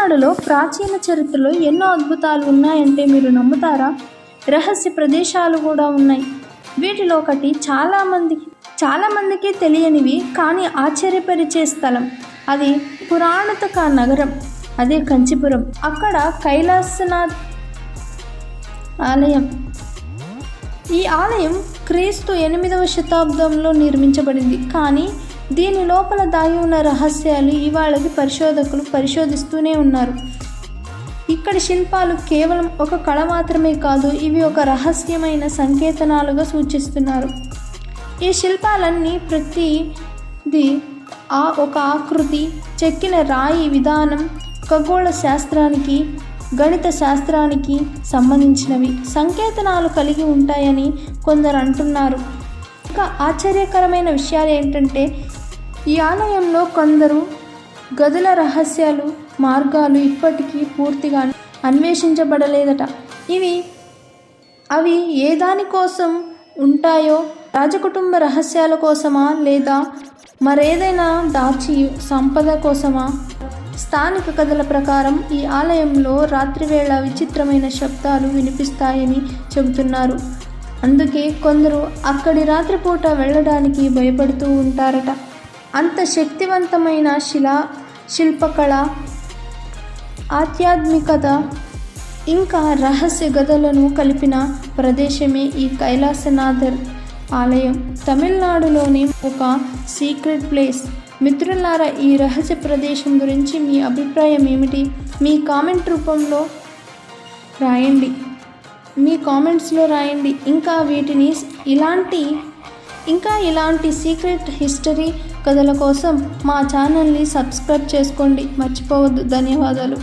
తమిళనాడులో ప్రాచీన చరిత్రలో ఎన్నో అద్భుతాలు ఉన్నాయంటే మీరు నమ్ముతారా? రహస్య ప్రదేశాలు కూడా ఉన్నాయి. వీటిలో ఒకటి చాలామందికి చాలామందికి తెలియనివి కానీ ఆశ్చర్యపరిచే స్థలం. అది పురాణతక నగరం అదే కంచిపురం. అక్కడ కైలాసనాథ్ ఆలయం. ఈ ఆలయం క్రీస్తు ఎనిమిదవ శతాబ్దంలో నిర్మించబడింది. కానీ దీని లోపల దాగి ఉన్న రహస్యాలు ఇవాళకి పరిశోధకులు పరిశోధిస్తూనే ఉన్నారు. ఇక్కడి శిల్పాలు కేవలం ఒక కళ మాత్రమే కాదు ఇవి ఒక రహస్యమైన సంకేతనాలుగా సూచిస్తున్నారు. ఈ శిల్పాలన్నీ ప్రతిది ఆ ఒక ఆకృతి చెక్కిన రాయి విధానం ఖగోళ శాస్త్రానికి గణిత శాస్త్రానికి సంబంధించినవి. సంకేతనాలు కలిగి ఉంటాయని కొందరు అంటున్నారు. ఇంకా ఆశ్చర్యకరమైన విషయాలు ఏంటంటే ఈ ఆలయంలో కొందరు గదుల రహస్యాలు మార్గాలు ఇప్పటికీ పూర్తిగా అన్వేషించబడలేదట. ఇవి అవి ఏ దానికోసం ఉంటాయో రాజకుటుంబ రహస్యాల కోసమా లేదా మరేదైనా దాచి సంపద కోసమా? స్థానిక కథల ప్రకారం ఈ ఆలయంలో రాత్రివేళ విచిత్రమైన శబ్దాలు వినిపిస్తాయని చెబుతున్నారు. అందుకే కొందరు అక్కడి రాత్రిపూట వెళ్ళడానికి భయపడుతూ ఉంటారట. అంత శక్తివంతమైన శిలా శిల్పకళ ఆధ్యాత్మికత ఇంకా రహస్య గదులను కలిపిన ప్రదేశమే ఈ కైలాసనాథర్ ఆలయం. తమిళనాడులోని ఒక సీక్రెట్ ప్లేస్. మిత్రులారా ఈ రహస్య ప్రదేశం గురించి మీ అభిప్రాయం ఏమిటి? మీ కామెంట్ రూపంలో రాయండి. మీ కామెంట్స్లో రాయండి. ఇంకా వీటిని ఇలాంటి ఇంకా ఇలాంటి సీక్రెట్ హిస్టరీ కథల కోసం మా ఛానల్ని సబ్స్క్రైబ్ చేసుకోండి. మర్చిపోవద్దు. ధన్యవాదాలు.